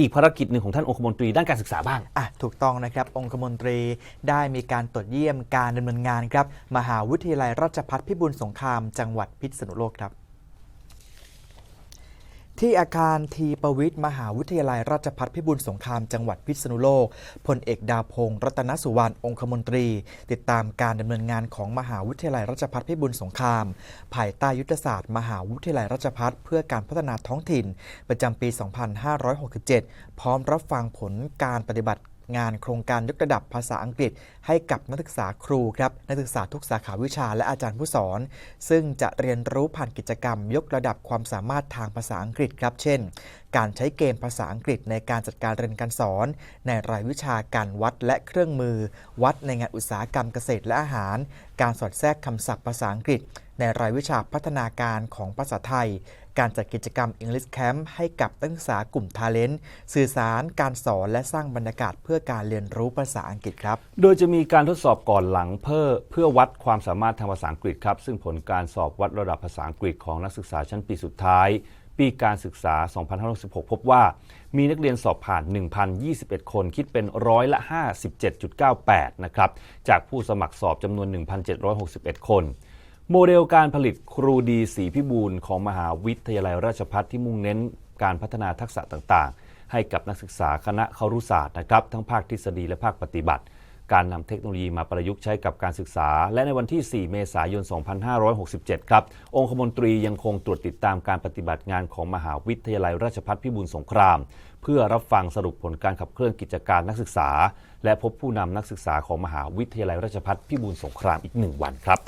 อีกภารกิจหนึ่งของท่านองคมนตรีด้านการศึกษาบ้าง อะถูกต้องนะครับ องคมนตรีได้มีการตรวจเยี่ยมการดำเนินงานครับ มหาวิทยาลัยราชภัฏพิบูลสงคราม จังหวัดพิษณุโลกครับ ที่อาคารทีประวิทย์มหาวิทยาลัยราชภัฏพิบูลสงครามจังหวัดพิษณุโลกพลเอกดาวพงศ์รัตนสุวรรณองคมนตรี ติดตามการดำเนินงานของมหาวิทยาลัยราชภัฏพิบูลสงคราม ภายใต้ยุทธศาสตร์ มหาวิทยาลัยราชภัฏเพื่อการพัฒนาท้องถิ่น ประจำปี 2567 พร้อมรับฟังผลการปฏิบัติ งานโครงการยกระดับภาษาอังกฤษ ให้กับนักศึกษาครูครับนักศึกษาทุกสาขาวิชาและอาจารย์ผู้สอน ซึ่งจะเรียนรู้ผ่านกิจกรรม ยกระดับความสามารถทางภาษาอังกฤษครับเช่น การใช้เกมภาษาอังกฤษในการจัดการเรียนการสอน ในรายวิชาการวัดและเครื่องมือ วัดในงานอุตสาหกรรมเกษตรและอาหารการสอดแทรกคำศัพท์ภาษาอังกฤษ ในรายวิชาพัฒนาการของภาษาไทย การจัดกิจกรรม English Camp ให้กับนักศึกษากลุ่ม Talent สื่อสารการสอนและสร้างบรรยากาศเพื่อการเรียนรู้ภาษาอังกฤษครับ โดยจะมีการทดสอบก่อนหลังเพื่อเพื่อวัดความสามารถทางภาษาอังกฤษครับ ซึ่งผลการสอบวัดระดับภาษาอังกฤษของนักศึกษาชั้นปีสุดท้าย ปีการศึกษา 2516พบว่ามีนักเรียนสอบผ่าน 1,021 คนคิดเป็นร้อยละ 57.98 นะครับ จากผู้สมัครสอบจำนวน 1,761 คน โมเดลการผลิตครูดีสีพิบูลของมหาวิทยาลัยราชภัฏที่มุ่งเน้นการพัฒนาทักษะต่างๆ ให้กับนักศึกษาคณะครุศาสตร์นะครับ ทั้งภาคทฤษฎีและภาคปฏิบัติ การนำเทคโนโลยีมาประยุกต์ใช้กับการศึกษา และในวันที่ 4 เมษายน 2567 ครับ องคมนตรียังคงตรวจติดตามการปฏิบัติงานของมหาวิทยาลัยราชภัฏพิบูลสงคราม เพื่อรับฟังสรุปผลการขับเคลื่อนกิจการนักศึกษา และพบผู้นำนักศึกษาของมหาวิทยาลัยราชภัฏพิบูลสงครามอีกหนึ่งวันครับ